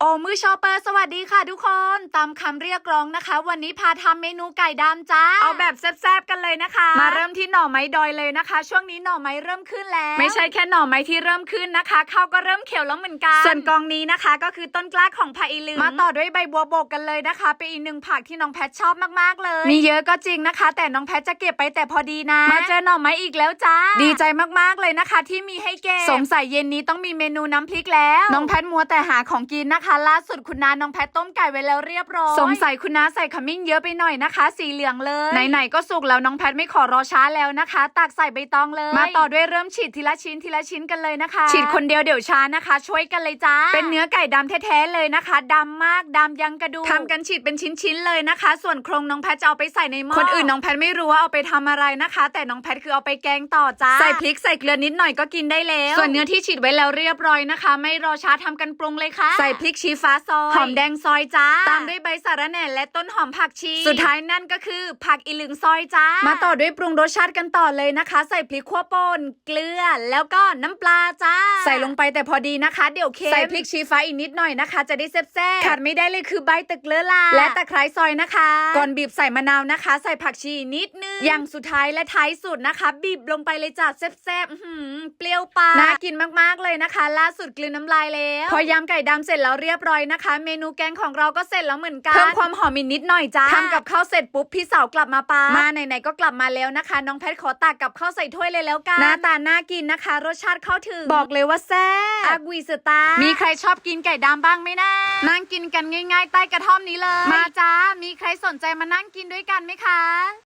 โอมือชอปเปอร์สวัสดีค่ะทุกคน ตามคำเรียกร้องนะคะ วันนี้พาทำเมนูไก่ดำจ้า เอาแบบแซ่บๆกันเลยนะคะ มาเริ่มที่หน่อไม้ดอยเลยนะคะ ช่วงนี้หน่อไม้เริ่มขึ้นแล้ว ไม่ใช่แค่หน่อไม้ที่เริ่มขึ้นนะคะข้าวก็เริ่มเขียวแล้วเหมือนกัน ส่วนกองนี้นะคะ ก็คือต้นกล้าของผักอีลืมมาต่อด้วยใบบัวบกกันเลยนะคะ เป็นอีกหนึ่งผักที่น้องแพทชอบมากๆเลย มีเยอะก็จริงนะคะ แต่น้องแพทจะเก็บไปแต่พอดีนะ มาเจอหน่อไม้อีกแล้วจ้า ดีใจมากๆเลยนะคะ ที่มีให้เก็บสงสัยเย็นนี้ต้องมีเมนูน้ำพริกแล้ว น้องแพทมัวแต่หาของกินนะคะล่าสุดคุณนาน้องแพทต้มไก่ไว้แล้วเรียบร้อยสงสัยคุณนาใส่ขมิ้นเยอะไปหน่อยนะคะ สีเหลืองเลยไหนๆก็สุกแล้วน้องแพทไม่ขอรอช้าแล้วนะคะ ตักใส่ใบตองเลย มาต่อด้วยเริ่มฉีดทีละชิ้นทีละชิ้นกันเลยนะคะ ฉีดคนเดียวเดี๋ยวช้านะคะ ช่วยกันเลยจ้า เป็นเนื้อไก่ดำแท้ๆเลยนะคะดำมากดำยังกระดูกทำกันฉีดเป็นชิ้นๆเลยนะคะ ส่วนโครงน้องแพทจะเอาไปใส่ในหม้อคนอื่นน้องแพทไม่รู้ว่าเอาไปทำอะไรนะคะ แต่น้องแพทคือเอาไปแกงต่อจ้าใส่พริกใส่เกลือนิดหน่อยก็กินได้แล้ว ส่วนเนื้อที่ฉีดไว้แล้วเรียบร้อยนะคะ ไม่รอช้าทำกันปรุงเลยค่ะใส่พริกชี้ฟ้าซอย หอมแดงซอยจ้า ตามด้วยใบสะระแหน่และต้นหอมผักชี สุดท้ายนั่นก็คือ ผักอีลึงซอยจ้า มาต่อด้วยปรุงรสชาติกันต่อเลยนะคะ ใส่พริกขั่วป่นเกลือ แล้วก็น้ำปลาจ้า ใส่ลงไปแต่พอดีนะคะ เดี๋ยวเค็มใส่พริกชี้ฟ้าอีกนิดหน่อยนะคะ จะได้แซ่บๆขาดไม่ได้เลยคือใบตะเกลือลาและตะไคร้ซอยนะคะ ก่อนบีบใส่มะนาวนะคะ ใส่ผักชีนิดนึงอย่างสุดท้ายและท้ายสุดนะคะ บีบลงไปเลยจ้าแซ่บๆอื้อหือเปรี้ยวปากน่ากินมากๆเลยนะคะ ล่าสุดกลืนน้ำลายแล้ว พอยำไก่ดำเสร็จแล้วเรียบร้อยนะคะ เมนูแกงของเราก็เสร็จแล้วเหมือนกันเพิ่มความหอมอีกนิดหน่อยจ้าทำกับข้าวเสร็จปุ๊บพี่สาวกลับมาปามาไหนๆก็กลับมาแล้วนะคะ น้องแพทขอตักกับข้าวใส่ถ้วยเลยแล้วกันหน้าตาน่ากินนะคะ รสชาติเข้าถึงบอกเลยว่าแซ่บอากุยสตาร์มีใครชอบกินไก่ดำบ้างไหมนะนั่งกินกันง่าย ๆ ใต้กระท่อมนี้เลย มาจ้ามีใครสนใจมานั่งกินด้วยกันไหมคะ